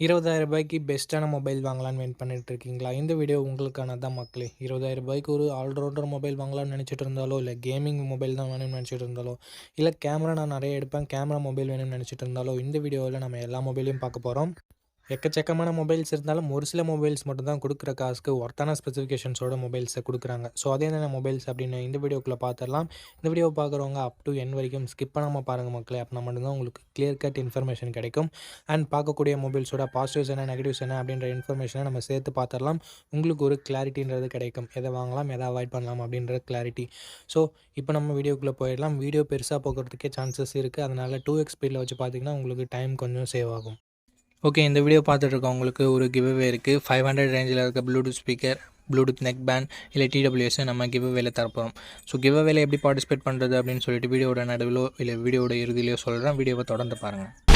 இருபதாயிரம் ரூபாய்க்கு பெஸ்ட்டான மொபைல் வாங்கலான்னு வெயிட் பண்ணிட்டு இருக்கீங்களா? இந்த வீடியோ உங்களுக்கான தான் மக்களே. இருபதாயிரம் ரூபாய்க்கு ஒரு ஆல்ரவுண்டர் மொபைல் வாங்கலாம்னு நினச்சிட்டு இருந்தாலோ இல்லை கேமிங் மொபைல் தான் வேணும்னு நினச்சிட்டு இருந்தாலோ இல்லை கேமரா நான் நிறைய எடுப்பேன் கேமரா மொபைல் வேணும்னு நினச்சிட்டு இருந்தாலோ இந்த வீடியோவில் நம்ம எல்லா மொபைலையும் பார்க்க போகிறோம் எக்கச்சக்கமான மொபைல்ஸ் இருந்தாலும் ஒரு சில மொபைல்ஸ் மட்டும் தான் கொடுக்குற காசுக்கு ஒர்த்தான ஸ்பெசிஃபிகேஷன்ஸோட மொபைல்ஸை கொடுக்குறாங்க. ஸோ அதே தானே மொபைல்ஸ் அப்படின்னு இந்த வீடியோக்குள்ளே பார்த்துடலாம் இந்த வீடியோ பார்க்குறவங்க அப் டு என் வரைக்கும் ஸ்கிப் பண்ணாமல் பாருங்கள் மக்களே. அப்படின்னா மட்டும்தான் உங்களுக்கு கிளியர் கட் இன்ஃபர்மேஷன் கிடைக்கும் அண்ட் பார்க்கக்கூடிய மொபைல்ஸோட பாசிட்டிவ்ஸ் என்ன நெகட்டிவ்ஸ் என்ன அப்படின்ற இன்ஃபர்மேஷனை நம்ம சேர்த்து பார்த்துடலாம் உங்களுக்கு ஒரு கிளாரிட்டின்றது கிடைக்கும். எதை வாங்கலாம் எதை அவாய்ட் பண்ணலாம் அப்படின்ற கிளாரிட்டி ஸோ இப்போ நம்ம வீடியோக்குள்ளே போயிடலாம். வீடியோ பெருசாக போகிறதுக்கே சான்சஸ் இருக்குது அதனால் டூ எக்ஸ் ஸ்பீடில் வச்சு பார்த்தீங்கன்னா உங்களுக்கு டைம் கொஞ்சம் சேவ் ஆகும். ஓகே இந்த வீடியோ பார்த்துட்ருக்கவங்களுக்கு ஒரு கிவ்அவே இருக்குது ஃபைவ் ஹண்ட்ரட் ரேஞ்சில் இருக்க Bluetooth speaker Bluetooth neck band இல்லை டிடபிள்யூஎஸ் நம்ம கிவ்அவேல தரப்போகிறோம் ஸோ கிவ்அவேல எப்படி பார்ட்டிசிபேட் பண்ணுறது அப்படின்னு சொல்லிட்டு வீடியோட நடுவிலோ இல்லை வீடியோட இறுதியிலையோ சொல்கிறேன் வீடியோவை தொடர்ந்து பாருங்கள்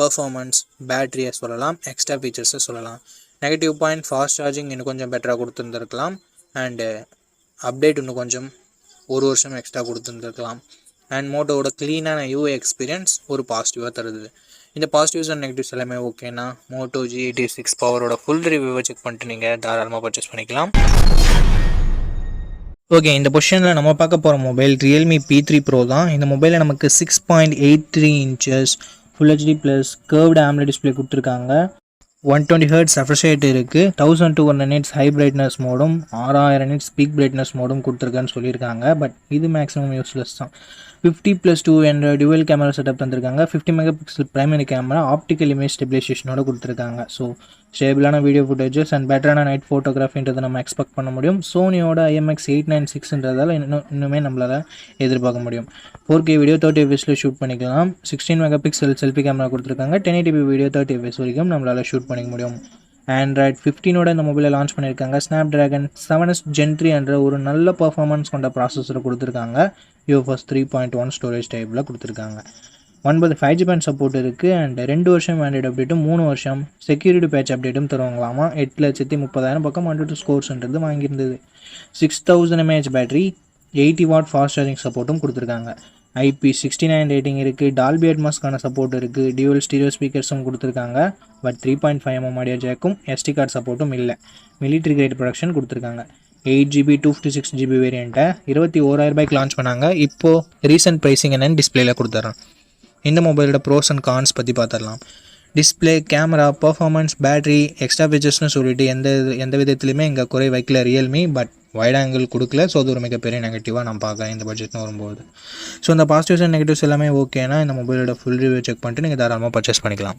பர்ஃபார்மன்ஸ் பேட்டரியை சொல்லலாம் எக்ஸ்ட்ரா ஃபீச்சர்ஸை சொல்லலாம். நெகட்டிவ் பாயிண்ட் ஃபாஸ்ட் சார்ஜிங் இன்னும் கொஞ்சம் பெட்டராக கொடுத்துருந்துருக்கலாம். அண்டு அப்டேட் இன்னும் கொஞ்சம் ஒரு வருஷம் எக்ஸ்ட்ரா கொடுத்துருந்துருக்கலாம். அண்ட் மோட்டோவோட க்ளீனான யூஏ எக்ஸ்பீரியன்ஸ் ஒரு பாசிட்டிவாக தருது. இந்த பாசிட்டிவ்ஸ் அண்ட் நெகட்டிவ்ஸ் எல்லாமே ஓகேனா மோட்டோ ஜி எயிட்டி சிக்ஸ் பவரோட ஃபுல் ரிவ்யூவை செக் பண்ணிட்டு நீங்கள் தாராளமாக பர்ச்சேஸ் பண்ணிக்கலாம். ஓகே இந்த பொசிஷனில் நம்ம பார்க்க போகிற mobile Realme P three pro தான். இந்த மொபைலில் நமக்கு six point eight three inches full HD plus curved AMOLED display கொடுத்துருக்காங்க. ஒன் டுவெண்ட்டி ஹர்ட்ஸ் ரெஃப்ரெஷ் இருக்குது thousand two hundred nits high brightness மோடும் ஆறாயிரம் நிட்ஸ் பீக் பிரைட்னஸ் மோடும் கொடுத்துருக்கேன்னு சொல்லியிருக்காங்க. பட் இது மேக்ஸிமம் யூஸ்லெஸ் தான். ஃபிஃப்டி ப்ளஸ் டூ என்ற டுவெல் கேமரா செட்டப் தந்திருக்காங்க. Fifty mega pixel primary camera optical image ஸ்டெபிலைசேஷனோட கொடுத்துருக்காங்க. ஸோ ஸ்டேபிளான வீடியோ ஃபுட்டேஜஸ் அண்ட் பெட்டரான நைட் ஃபோட்டோகிராஃபின்றதை நம்ம எக்ஸ்பெக்ட் பண்ண முடியும். சோனியோட ஐஎம்எக்ஸ் எயிட் நைன் சிக்ஸ்ன்றதால இன்னும் இன்னுமே நம்மளால் எதிர்பார்க்க முடியும். ஃபோர் கே வீடியோ தேர்ட்டி எஃப்எஸில் ஷூட் பண்ணிக்கலாம். Sixteen mega pixel selfie camera கொடுத்துருக்காங்க ten eighty video thirty FPS வரைக்கும் நம்மளால் ஷூட் பண்ணிக்க முடியும். ஆண்ட்ராய்ட் ஃபிஃப்டீனோட இந்த மொபைலை லான்ச் பண்ணியிருக்காங்க. Snapdragon seven S gen three என்ற ஒரு நல்ல பர்ஃபார்மன்ஸ் கொண்ட ப்ராசஸரை கொடுத்துருக்காங்க. UFS three point one storage டைப்பில் கொடுத்துருக்காங்க. ஒன்பது ஃபைவ் ஜி பேண்ட் சப்போர்ட் இருக்குது அண்ட் ரெண்டு வருஷம் ஆண்ட்ராய்டு அப்டேட்டும் மூணு வருஷம் செக்யூரிட்டி பேட்ச் அப்டேட்டும் தருவாங்களாமா? எட்டு லட்சத்தி முப்பதாயிரம் பக்கம் ஹண்ட்ரட் ஸ்கோர்ஸ்ன்றது வாங்கியிருந்தது. Six thousand mAh battery eighty watt fast charging சப்போர்ட்டும் கொடுத்துருக்காங்க. ஐபி சிக்ஸ்டி நைன் ரேட்டிங் இருக்குது டால்பி அட்மாஸ்க்கான சப்போர்ட் இருக்குது டியூவல் ஸ்டீரியோ ஸ்பீக்கர்ஸும் கொடுத்துருக்காங்க. But three point five mm audio ஜேக்கும் SD card சப்போர்ட்டும் இல்லை. மிலிட்ரி கிரேட் ப்ரொடக்ஷன் கொடுத்துருக்காங்க. Eight GB two fifty six GB வேரியண்ட்டை இருபத்தி ஓராயிரம் ரூபாய்க்கு லான்ச் பண்ணாங்க. இப்போது ரீசெண்ட் ப்ரைஸிங் என்னென்னு டிஸ்பிளேல கொடுத்துட்றேன் இந்த மொபைலோட ப்ரோஸ் அண்ட் கான்ஸ் பற்றி பார்த்துடலாம் display camera performance battery extra ஃபீச்சர்ஸ்னு சொல்லிட்டு எந்த எந்த விதத்துலையுமே இங்கே குறை வைக்கல ரியல்மி பட் வைட் ஆங்கிள் கொடுக்கல. ஸோ அது ஒரு மிகப்பெரிய நெகட்டிவாக நான் பார்க்குறேன் இந்த பட்ஜெட்னு வரும்போது. ஸோ இந்த பாசிட்டிவ்ஸ் அண்ட் நெகட்டிவ்ஸ் எல்லாமே ஓகேனா இந்த மொபைலோட ஃபுல் ரிவ்யூ செக் பண்ணிட்டு நீங்கள் தாராளமாக பர்ச்சேஸ் பண்ணிக்கலாம்.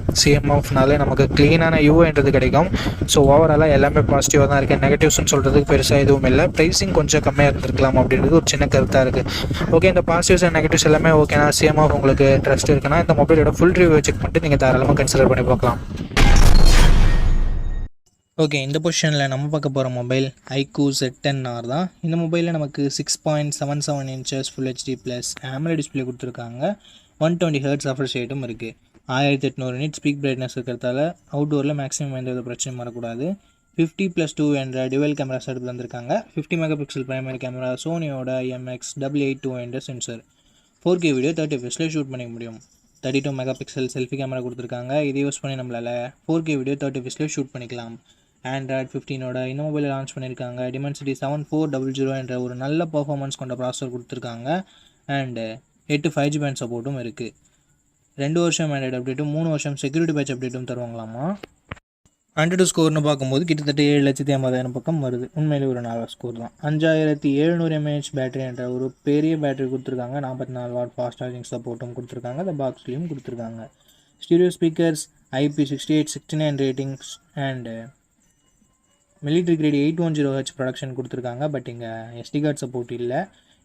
சிஎம்எஃப்னாலே நமக்கு க்ளீனான யூஏன்றது கிடைக்கும். ஸோ ஓவராலாக எல்லாமே பாசிட்டிவாக தான் இருக்குது நெகட்டிவ்ஸ்னு சொல்கிறதுக்கு பெருசாக எதுவும் இல்லை. ப்ரைஸிங் கொஞ்சம் கம்மியாக இருந்திருக்கலாம் அப்படின்றது ஒரு சின்ன கருத்தாக இருக்குது ஓகே இந்த பாசிட்டிவ்ஸ் அண்ட் நெகட்டிவ்ஸ் எல்லாமே ஓகேனா சிஎம்எஃப் உங்களுக்கு ட்ரஸ்ட் இருக்குன்னா இந்த மொபைலோட ஃபுல் ரிவ்யூ செக் பண்ணிட்டு நீங்கள் தாராளமாக கன்சிடர் பண்ணி பார்க்கலாம். ஓகே இந்த பொசிஷனில் நம்ம பார்க்க போகிற mobile iQOO Z ten R தான். இந்த மொபைலில் நமக்கு six point seven seven inches full HD plus AMOLED display கொடுத்துருக்காங்க. ஒன் டுவெண்ட்டி ஹர்ட்ஸ் அஃபர் ஷேட்டும் இருக்குது ஆயிரத்தி எட்நூறு நிட் ஸ்பீக் பிரைட்னஸ் இருக்கிறதால அவுட்டோரில் மேக்ஸிமம் எந்த ஒரு பிரச்சனையும் வரக்கூடாது. ஃபிஃப்டி ப்ளஸ் டூ என்ற டுவெல் கேமரா எடுத்து வந்திருக்காங்க fifty mega pixel primary camera சோனியோட MX double eight two என்ற sensor four K video thirty எஃப்எஸில் shoot பண்ணிக்க முடியும். Thirty two mega pixel selfie camera கொடுத்துருக்காங்க. இதை யூஸ் பண்ணி நம்மளால் ஃபோர் கே வீடியோ தேர்ட்டி எஃப்எஸில் ஷூட் பண்ணிக்கலாம். ஆண்ட்ராய்ட் ஃபிஃப்டீனோட இந்த மொபைலை லான்ச் பண்ணியிருக்காங்க Dimensity seven four double zero என்ற ஒரு நல்ல பர்ஃபார்மன்ஸ் கொண்ட ப்ராசர் கொடுத்துருக்காங்க. அண்டு எட்டு ஃபைவ் ஜி பேண்ட் சப்போர்ட்டும் இருக்குது ரெண்டு வருஷம் ஆண்ட்ராய்டு அப்டேட்டும் மூணு வருஷம் செக்யூரிட்டி பேட்ச் அப்டேட்டும் தருவாங்களாமா? ஹண்ட்ரட் ஸ்கோர்னு பார்க்கும்போது கிட்டத்தட்ட ஏழு லட்சத்தி ஐம்பதாயிரம் பக்கம் வருது. உண்மையிலே ஒரு நல்ல ஸ்கோர் தான். அஞ்சாயிரத்தி எழுநூறு எம்ஏஹெச் பேட்டரி என்ற ஒரு பெரிய பேட்டரி கொடுத்துருக்காங்க. நாற்பத்தி நாலு வாட் ஃபாஸ்ட் சார்ஜிங் சப்போர்ட்டும் கொடுத்துருக்காங்க. அந்த பாக்ஸ்லேயும் கொடுத்துருக்காங்க. Stereo speakers IP sixty eight sixty nine ratings and military grade eight one zero H protection கொடுத்துருக்காங்க. பட் இங்கே எஸ்டி கார்ட் சப்போர்ட் இல்லை.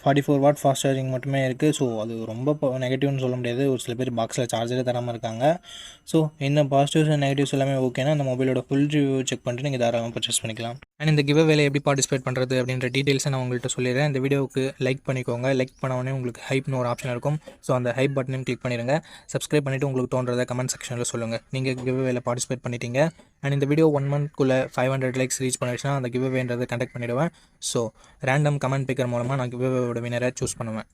Forty four watt fast charging மட்டுமே இருக்குது ஸோ அது ரொம்ப நெகட்டிவ்னு சொல்ல முடியாது. ஒரு சில பேர் பாக்ஸில் சார்ஜரே தராமல் இருக்காங்க. ஸோ இந்த பாசிட்டிவ்ஸ் அண்ட் நெகட்டிவ்ஸ் எல்லாமே ஓகேனா அந்த மொபைலோட ஃபுல் ரிவ்யூ செக் பண்ணிட்டு நீங்கள் தாராளமாக பர்ச்சேஸ் பண்ணிக்கலாம். அண்ட் இந்த கிவ் வேலை எப்படி பார்ட்டிசிபேட் பண்ணுறது அப்படின்ற டீட்டெயில்ஸை நான் உங்கள்கிட்ட சொல்லிடுறேன். இந்த வீடியோவுக்கு லைக் பண்ணிக்கோங்க. லைக் பண்ணவொன்னே உங்களுக்கு ஹைப்னு ஒரு ஆப்ஷன் இருக்கும். ஸோ அந்த ஹைப் பட்டனையும் கிளிக் பண்ணிடுங்க. சப்ஸ்கிரைப் பண்ணிவிட்டு உங்களுக்கு தோன்றதை கமெண்ட் செக்ஷனில் சொல்லுங்கள் நீங்கள் கிவ் வேலை பார்ட்டிசிபேட் பண்ணிட்டீங்க. அண்ட் இந்த வீடியோ ஒன் மந்த்க்குள்ளே ஃபைவ் ஹண்ட்ரட் லைக்ஸ் ரீச் பண்ணிடுச்சுன்னா அந்த கிவ் வேன்றதை கண்டக்ட் பண்ணிவிடுவேன் ஸோ ரேண்டம் கமெண்ட் பிக்கர் மூலமாக நான் கிவ் வீடியோவோட வினரை சூஸ் பண்ணுவேன்.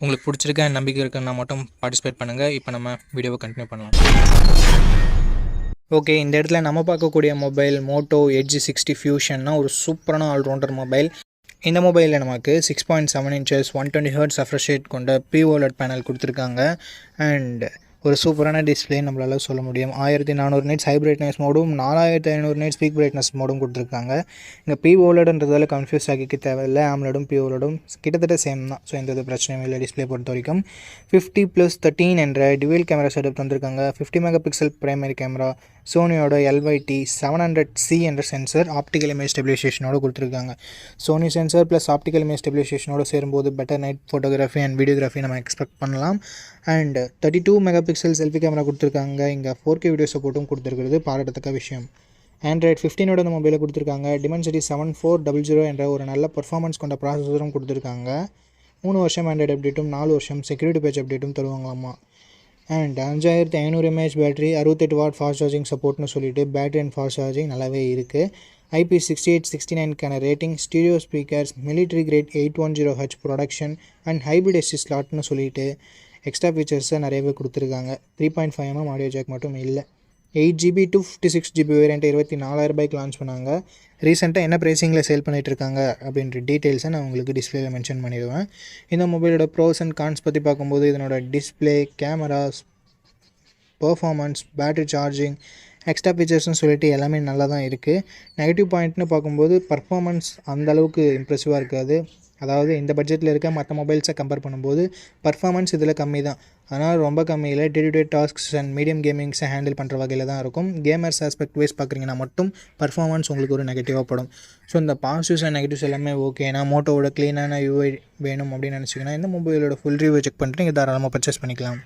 உங்களுக்கு பிடிச்சிருக்க நம்பிக்கை இருக்குன்னா மட்டும் பார்ட்டிசிபேட் பண்ணுங்கள் இப்போ நம்ம வீடியோவை கண்டினியூ பண்ணலாம். ஓகே இந்த இடத்துல நம்ம பார்க்கக்கூடிய மொபைல் மோட்டோ எட்ஜி சிக்ஸ்டி ஃபியூஷன்னா ஒரு சூப்பரான ஆல்ரவுண்டர் மொபைல் இந்த மொபைலில் நமக்கு six point seven inches one twenty hertz refresh rate கொண்ட ப்ரீ பேனல் கொடுத்துருக்காங்க. அண்ட் ஒரு சூப்பரான டிஸ்பிளே நம்மளால் சொல்ல முடியும். ஆயிரத்தி நானூறு நைட்ஸ் ஹை பிரைட்னஸ் மோடும் நாலாயிரத்தி ஐநூறு நைட்ஸ் ஸ்பீக் பிரைட்னஸ் மோடும் கொடுத்துருக்காங்க. இங்கே பி ஓலடுன்றதால கன்ஃபியூஸ் ஆகிக்க தேவையில்லை. ஆம்லடும் பி ஓலடும் கிட்டத்தட்ட சேம் தான். ஸோ எந்த ஒரு பிரச்சனையும் இல்லை டிஸ்பிளே பொறுத்த வரைக்கும். ஃபிஃப்டி ப்ளஸ் தேர்ட்டீன் என்ற டிவியல் கேமரா செட்டப் தந்திருக்காங்க. Fifty mega pixel primary camera சோனியோட LYT seven hundred C என்ற சென்சர் ஆப்டிக்கல் இமேஜ் ஸ்டெபிலைசேஷனோட கொடுத்துருக்காங்க. Sony sensor plus optical image ஸ்டெபிலைசேஷனோட சேரும்போது better night photography and videography நம்ம எக்ஸ்பெக்ட் பண்ணலாம். And thirty two mega pixel selfie camera கொடுத்துருக்காங்க. இங்கே four K video சப்போர்ட்டும் கொடுத்துருக்கிறது பாராட்டத்தக்க விஷயம். ஆண்ட்ராய்ட் ஃபிஃப்டீனோட இந்த மொபைலை கொடுத்துருக்காங்க. Dimensity seven four double zero என்ற ஒரு நல்ல பர்ஃபார்மன்ஸ் கொண்ட ப்ராசஸரும் கொடுத்துருக்காங்க. மூணு வருஷம் ஆண்ட்ராய்டு அப்டேட்டும் நாலு வருஷம் செக்யூரிட்டி பேஜ் அப்டேட்டும் தருவாங்களாமா? அண்ட் அஞ்சாயிரத்து ஐநூறு எம்ஏஹெச் பேட்டரி அறுபத்தெட்டு வாட் ஃபாஸ்ட் சார்ஜிங் சப்போர்ட்னு சொல்லிட்டு பேட்டரி அண்ட் ஃபாஸ்ட் சார்ஜிங் நல்லாவே இருக்குது IP sixty eight sixty நைனுக்கான rating stereo speakers military grade eight one zero H protection and hybrid SD ஸ்லாட்னு சொல்லிட்டு எக்ஸ்ட்ரா ஃபீச்சர்ஸை நிறையவே கொடுத்துருக்காங்க. Three point five mm audio jack மட்டும் இல்லை. Eight GB two fifty six GB variant இருபத்தி நாலாயிரம் ரூபாய்க்கு launch பண்ணாங்க. ரீசெண்டாக என்ன ப்ரைஸிங்கில் சேல் பண்ணிகிட்டு இருக்காங்க அப்படின்ற டீட்டெயில்ஸை நான் உங்களுக்கு டிஸ்பிளேல மென்ஷன் பண்ணிடுவேன். இந்த மொபைலோட ப்ரோஸ் அண்ட் கான்ஸ் பற்றி பார்க்கும்போது இதனோட display cameras performance battery charging extra ஃபீச்சர்ஸ்னு சொல்லிட்டு எல்லாமே நல்லா தான் இருக்குது நெகட்டிவ் பாயிண்ட்னு பார்க்கும்போது பர்ஃபார்மன்ஸ் அந்தளவுக்கு இம்ப்ரெசிவாக இருக்காது. அதாவது இந்த பட்ஜெட்டில் இருக்க மற்ற மொபைல்ஸை கம்பேர் பண்ணும்போது பர்ஃபார்மன்ஸ் இதில் கம்மி தான் அதனால் ரொம்ப கம்மியில் day to day tasks and medium கேமிங்ஸை handle பண்ணுற வகையில் தான் இருக்கும். கேமர்ஸ் ஆஸ்பெக்ட் வைஸ் பார்க்குறீங்கன்னா மட்டும் பர்ஃபார்மன்ஸ் உங்களுக்கு ஒரு நெகட்டிவாக படும். ஸோ இந்த பாசிட்டிவ்ஸ் அண்ட் நெகட்டிவ்ஸ் எல்லாமே ஓகேனா மோட்டோவோட க்ளீனான யூஐ வேணும் அப்படின்னு நினச்சிங்கன்னா இந்த மொபைலோட ஃபுல் ரிவ்யூ செக் பண்ணிட்டு நீங்கள் தாராளமாக பர்ச்சேஸ் பண்ணிக்கலாம்.